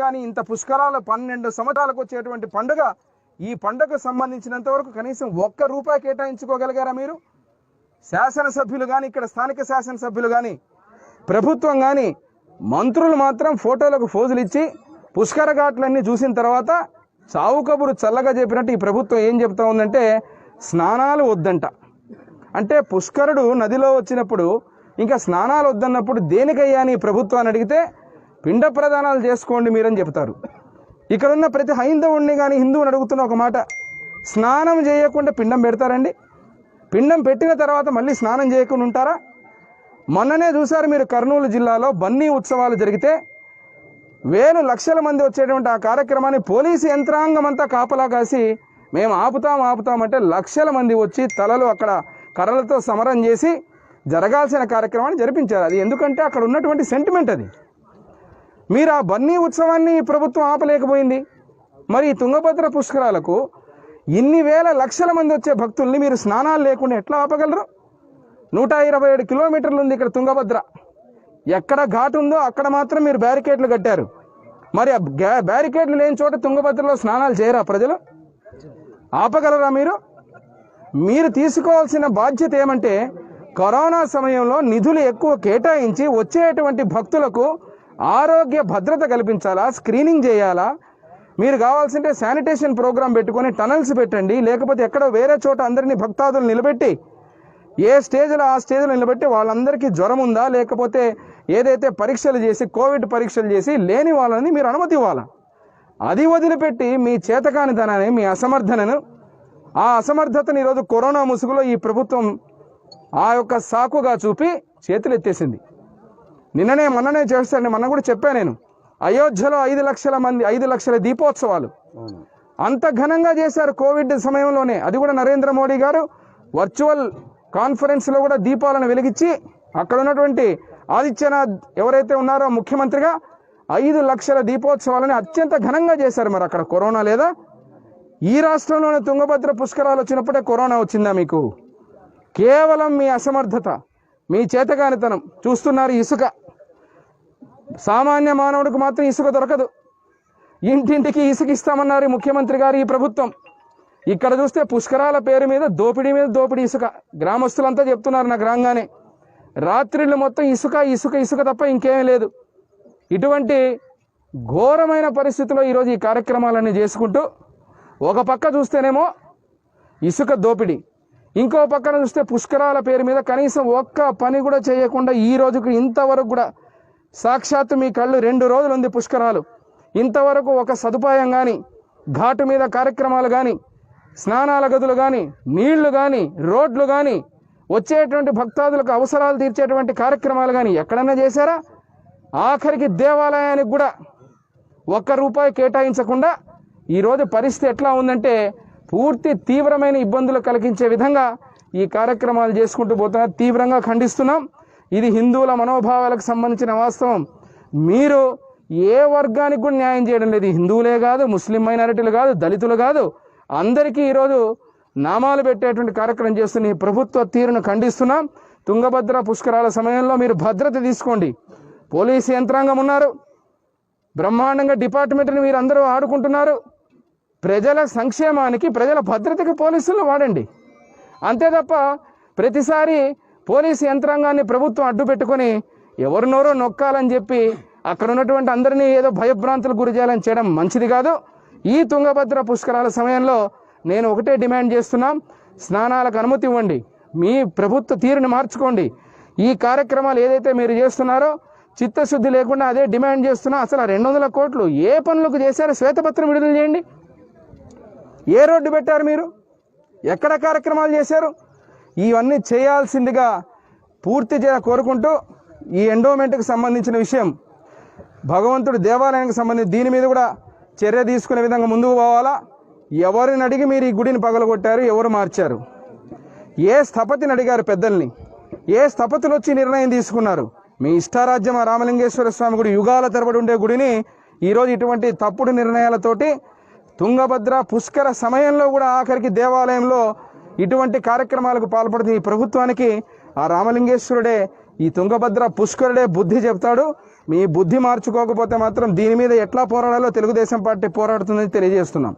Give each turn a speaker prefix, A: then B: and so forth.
A: కానీ ఇంత పుష్కరాలు పన్నెండు సంవత్సరాలకు వచ్చేటువంటి పండుగ ఈ పండుగకు సంబంధించినంత వరకు కనీసం ఒక్క రూపాయి కేటాయించుకోగలిగారా మీరు? శాసనసభ్యులు కానీ ఇక్కడ స్థానిక శాసనసభ్యులు కానీ ప్రభుత్వం కానీ మంత్రులు మాత్రం ఫోటోలకు ఫోజులు ఇచ్చి పుష్కర ఘాట్లన్నీ చూసిన తర్వాత చావు కబురు చల్లగా చెప్పినట్టు ఈ ప్రభుత్వం ఏం చెప్తా ఉందంటే స్నానాలు వద్దంట. అంటే పుష్కరుడు నదిలో వచ్చినప్పుడు ఇంకా స్నానాలు వద్దన్నప్పుడు దేనికయ్యా అని ప్రభుత్వాన్ని అడిగితే పిండ ప్రదానాలు చేసుకోండి మీరని చెప్తారు ఇక్కడ ఉన్న ప్రతి హైందవుణ్ణి కానీ హిందువుని అడుగుతున్న ఒక మాట స్నానం చేయకుండా పిండం పెడతారండి. పిండం పెట్టిన తర్వాత మళ్ళీ స్నానం చేయకుండా ఉంటారా? మొన్ననే చూశారు మీరు కర్నూలు జిల్లాలో బన్నీ ఉత్సవాలు జరిగితే వేలు లక్షల మంది వచ్చేటువంటి ఆ కార్యక్రమాన్ని పోలీసు యంత్రాంగం అంతా కాపలా కాసి మేము ఆపుతాం ఆపుతామంటే లక్షల మంది వచ్చి తలలు అక్కడ కర్రలతో సమరం చేసి జరగాల్సిన కార్యక్రమాన్ని జరిపించారు. అది ఎందుకంటే అక్కడ ఉన్నటువంటి సెంటిమెంట్ అది. మీరు ఆ బన్నీ ఉత్సవాన్ని ఈ ప్రభుత్వం ఆపలేకపోయింది. మరి తుంగభద్ర పుష్కరాలకు ఇన్ని వేల లక్షల మంది వచ్చే భక్తుల్ని మీరు స్నానాలు లేకుండా ఎట్లా ఆపగలరు? నూట ఇరవై ఏడు కిలోమీటర్లు ఉంది ఇక్కడ తుంగభద్ర. ఎక్కడ ఘాట్ ఉందో అక్కడ మాత్రం మీరు బ్యారికేడ్లు కట్టారు. మరి ఆ గ్యా- బ్యారికేడ్లు లేని చోట తుంగభద్రలో స్నానాలు చేయరా ప్రజలు? ఆపగలరా మీరు? మీరు తీసుకోవాల్సిన బాధ్యత ఏమంటే కరోనా సమయంలో నిధులు ఎక్కువ కేటాయించి వచ్చేటువంటి భక్తులకు ఆరోగ్య భద్రత కల్పించాలా? స్క్రీనింగ్ చేయాలా? మీరు కావాల్సింటే శానిటేషన్ ప్రోగ్రాం పెట్టుకొని టనల్స్ పెట్టండి. లేకపోతే ఎక్కడో వేరే చోట అందరినీ భక్తాదులు నిలబెట్టి ఏ స్టేజ్లో ఆ స్టేజ్లో నిలబెట్టి వాళ్ళందరికీ జ్వరం ఉందా? లేకపోతే ఏదైతే పరీక్షలు చేసి కోవిడ్ పరీక్షలు చేసి లేని వాళ్ళని మీరు అనుమతి ఇవ్వాలా? అది వదిలిపెట్టి మీ చేతకానితనాన్ని మీ అసమర్థనను ఆ అసమర్థతను ఈరోజు కరోనా ముసుగులో ఈ ప్రభుత్వం ఆ యొక్క సాకుగా చూపి చేతులు ఎత్తేసింది నిన్ననే మొన్ననే చేస్తాను మొన్న కూడా చెప్పాను నేను. అయోధ్యలో ఐదు లక్షల మంది ఐదు లక్షల దీపోత్సవాలు. అంత ఘనంగా చేశారు కోవిడ్ సమయంలోనే. అది కూడా నరేంద్ర మోడీ గారు వర్చువల్ కాన్ఫరెన్స్లో కూడా దీపాలను వెలిగించి అక్కడ ఉన్నటువంటి ఆదిత్యనాథ్ ఎవరైతే ఉన్నారో ముఖ్యమంత్రిగా ఐదు లక్షల దీపోత్సవాలని అత్యంత ఘనంగా చేశారు. మరి అక్కడ కరోనా లేదా? ఈ రాష్ట్రంలోనే తుంగభద్ర పుష్కరాలు వచ్చినప్పుడే కరోనా వచ్చిందా మీకు? కేవలం మీ అసమర్థత. మీ చేతగానితనం. చూస్తున్నారు ఇసుక. సామాన్య మానవుడికి మాత్రం ఇసుక దొరకదు. ఇంటింటికి ఇసుక ఇస్తామన్నారు ముఖ్యమంత్రి గారు ఈ ప్రభుత్వం. ఇక్కడ చూస్తే పుష్కరాల పేరు మీద దోపిడీ మీద దోపిడీ ఇసుక. గ్రామస్తులంతా చెప్తున్నారు నాకు రాగానే రాత్రిళ్ళు మొత్తం ఇసుక ఇసుక ఇసుక తప్ప ఇంకేమీ లేదు. ఇటువంటి ఘోరమైన పరిస్థితిలో ఈరోజు ఈ కార్యక్రమాలన్నీ చేసుకుంటూ ఒక పక్క చూస్తేనేమో ఇసుక దోపిడీ. ఇంకో పక్కన చూస్తే పుష్కరాల పేరు మీద కనీసం ఒక్క పని కూడా చేయకుండా ఈ రోజుకు ఇంతవరకు కూడా సాక్షాత్తు మీ కళ్ళు రెండు రోజులు ఉంది పుష్కరాలు. ఇంతవరకు ఒక సదుపాయం కానీ ఘాటు మీద కార్యక్రమాలు కానీ స్నానాల గదులు కానీ నీళ్ళు కానీ రోడ్లు కానీ వచ్చేటువంటి భక్తాదులకు అవసరాలు తీర్చేటువంటి కార్యక్రమాలు కానీ ఎక్కడన్నా చేశారా? ఆఖరికి దేవాలయానికి కూడా ఒక్క రూపాయి కేటాయించకుండా ఈరోజు పరిస్థితి ఎట్లా ఉందంటే పూర్తి తీవ్రమైన ఇబ్బందులు కలిగించే విధంగా ఈ కార్యక్రమాలు చేసుకుంటూ పోతున్నారు తీవ్రంగా ఖండిస్తున్నాం. ఇది హిందువుల మనోభావాలకు సంబంధించిన వాస్తవం. మీరు ఏ వర్గానికి కూడా న్యాయం చేయడం లేదు. హిందువులే కాదు ముస్లిం మైనారిటీలు కాదు దళితులు కాదు. అందరికీ ఈరోజు నామాలు పెట్టేటువంటి కార్యక్రమం చేస్తున్న ఈ ప్రభుత్వ తీరును ఖండిస్తున్నాం. తుంగభద్ర పుష్కరాల సమయంలో మీరు భద్రత తీసుకోండి. పోలీసు యంత్రాంగం ఉన్నారు. బ్రహ్మాండంగా డిపార్ట్మెంట్ని మీరు అందరూ ఆడుకుంటున్నారు. ప్రజల సంక్షేమానికి ప్రజల భద్రతకి పోలీసులను వాడండి. అంతే తప్ప ప్రతిసారి పోలీసు యంత్రాంగాన్ని ప్రభుత్వం అడ్డు పెట్టుకొని ఎవరినోరో నొక్కాలని చెప్పి అక్కడ ఉన్నటువంటి అందరినీ ఏదో భయభ్రాంతులకు గురి చేయాలని చేయడం మంచిది కాదు. ఈ తుంగభద్ర పుష్కరాల సమయంలో నేను ఒకటే డిమాండ్ చేస్తున్నాం. స్నానాలకు అనుమతి ఇవ్వండి. మీ ప్రభుత్వ తీరుని మార్చుకోండి. ఈ కార్యక్రమాలు ఏదైతే మీరు చేస్తున్నారో చిత్తశుద్ధి లేకుండా అదే డిమాండ్ చేస్తున్నా. అసలు ఆ రెండు వందల కోట్లు ఏ పనులకు చేశారో శ్వేతపత్రం విడుదల చేయండి. ఏ రోడ్డు పెట్టారు మీరు? ఎక్కడ కార్యక్రమాలు చేశారు? ఇవన్నీ చేయాల్సిందిగా పూర్తి చే కోరుకుంటూ ఈ ఎండోమెంట్కి సంబంధించిన విషయం భగవంతుడు దేవాలయానికి సంబంధించి దీని మీద కూడా చర్య తీసుకునే విధంగా ముందుకు పోవాలా? ఎవరిని అడిగి మీరు ఈ గుడిని పగలగొట్టారు? ఎవరు మార్చారు? ఏ స్థపతిని అడిగారు పెద్దల్ని? ఏ స్థపతులు వచ్చి నిర్ణయం తీసుకున్నారు? మీ ఇష్టారాజ్యం ఆ రామలింగేశ్వర స్వామి గుడి? యుగాల తరబడి ఉండే గుడిని ఈరోజు ఇటువంటి తప్పుడు నిర్ణయాలతోటి తుంగభద్ర పుష్కర సమయంలో కూడా ఆఖరికి దేవాలయంలో ఇటువంటి కార్యక్రమాలకు పాల్పడుతున్న ఈ ప్రభుత్వానికి ఆ రామలింగేశ్వరుడే ఈ తుంగభద్ర పుష్కరుడే బుద్ధి చెప్తాడు. మీ బుద్ధి మార్చుకోకపోతే మాత్రం దీని మీద ఎట్లా పోరాడాలో తెలుగుదేశం పార్టీ పోరాడుతుందని తెలియజేస్తున్నాం.